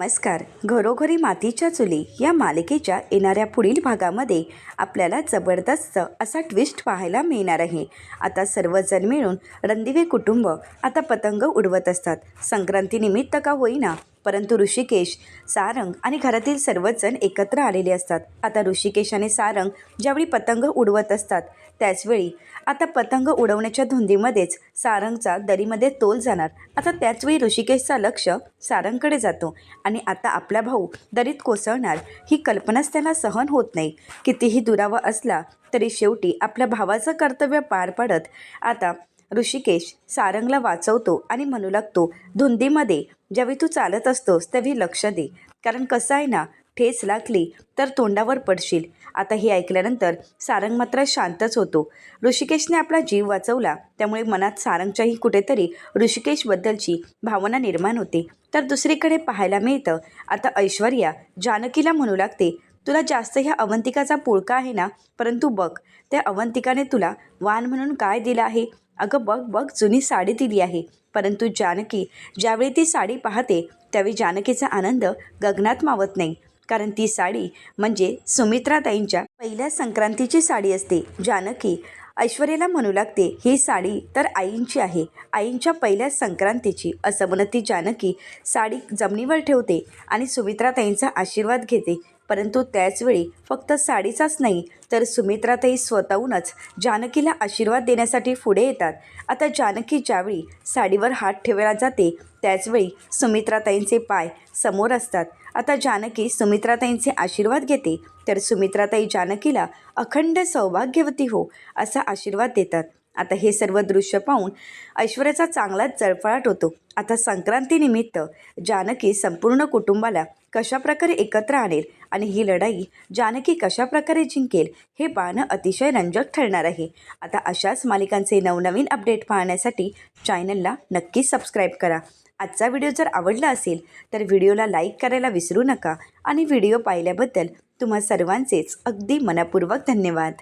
नमस्कार. घरोघरी मातीच्या चुली या मालिकेच्या येणाऱ्या पुढील भागामध्ये आपल्याला जबरदस्त असा ट्विस्ट पाहायला मिळणार आहे. आता सर्वजण मिळून रणदिवे कुटुंब आता पतंग उडवत असतात. संक्रांतीनिमित्त का होईना परंतु ऋषिकेश सारंग आणि घरातील सर्वच जण एकत्र आलेले असतात. आता ऋषिकेश आणि सारंग ज्यावेळी पतंग उडवत असतात त्याचवेळी आता पतंग उडवण्याच्या धुंदीमध्येच सारंगचा दरीमध्ये तोल जाणार. आता त्याचवेळी ऋषिकेशचा लक्ष सारंगकडे जातो आणि आता आपला भाऊ दरीत कोसळणार ही कल्पनाच त्याला सहन होत नाही. कितीही दुरावा असला तरी शेवटी आपल्या भावाचं कर्तव्य पार पाडत आता ऋषिकेश सारंगला वाचवतो आणि म्हणू लागतो धुंदीमध्ये ज्यावेळी तू चालत असतोस त्यावेळी लक्ष दे. कारण कसं आहे ना ठेच लागली तर तोंडावर पडशील. आता हे ऐकल्यानंतर सारंग मात्र शांतच होतो. ऋषिकेशने आपला जीव वाचवला त्यामुळे मनात सारंगच्याही कुठेतरी ऋषिकेशबद्दलची भावना निर्माण होते. तर दुसरीकडे पाहायला मिळतं आता ऐश्वर्या जानकीला म्हणू लागते तुला जास्त ह्या अवंतिकाचा पुळका आहे ना? परंतु बघ त्या अवंतिकाने तुला वाण म्हणून काय दिलं आहे? अगं बघ बघ जुनी साडी दिली आहे. परंतु जानकी ज्यावेळी ती साडी पाहते त्यावेळी जानकीचा आनंद गगनात मावत नाही. कारण ती साडी म्हणजे सुमित्राताईंच्या पहिल्या संक्रांतीची साडी असते. जानकी ऐश्वर्याला म्हणू लागते ही साडी तर आईंची आहे. आईंच्या पहिल्या संक्रांतीची. असं म्हणत ती जानकी साडी जमिनीवर ठेवते आणि सुमित्राताईंचा आशीर्वाद घेते. परंतु त्याचवेळी फक्त साडीचाच नाही तर सुमित्राताई स्वतःहूनच जानकीला आशीर्वाद देण्यासाठी पुढे येतात. आता जानकी ज्यावेळी साडीवर हात ठेवला जाते त्याचवेळी सुमित्राताईंचे पाय समोर असतात. आता जानकी सुमित्राताईंचे आशीर्वाद घेते तर सुमित्राताई जानकीला अखंड सौभाग्यवती हो असा आशीर्वाद देतात. आता हे सर्व दृश्य पाहून ऐश्वर्याचा चांगलाच जळफळाट होतो. आता संक्रांतीनिमित्त जानकी संपूर्ण कुटुंबाला कशाप्रकारे एकत्र आणेल आणि ही लढाई जानकी कशाप्रकारे जिंकेल हे पाहणं अतिशय रंजक ठरणार आहे. आता अशाच मालिकांचे नवनवीन अपडेट पाहण्यासाठी चॅनलला नक्की सबस्क्राईब करा. आजचा व्हिडिओ जर आवडला असेल तर व्हिडिओला लाईक करायला विसरू नका आणि व्हिडिओ पाहिल्याबद्दल तुम्हा सर्वांचेच अगदी मनपूर्वक धन्यवाद.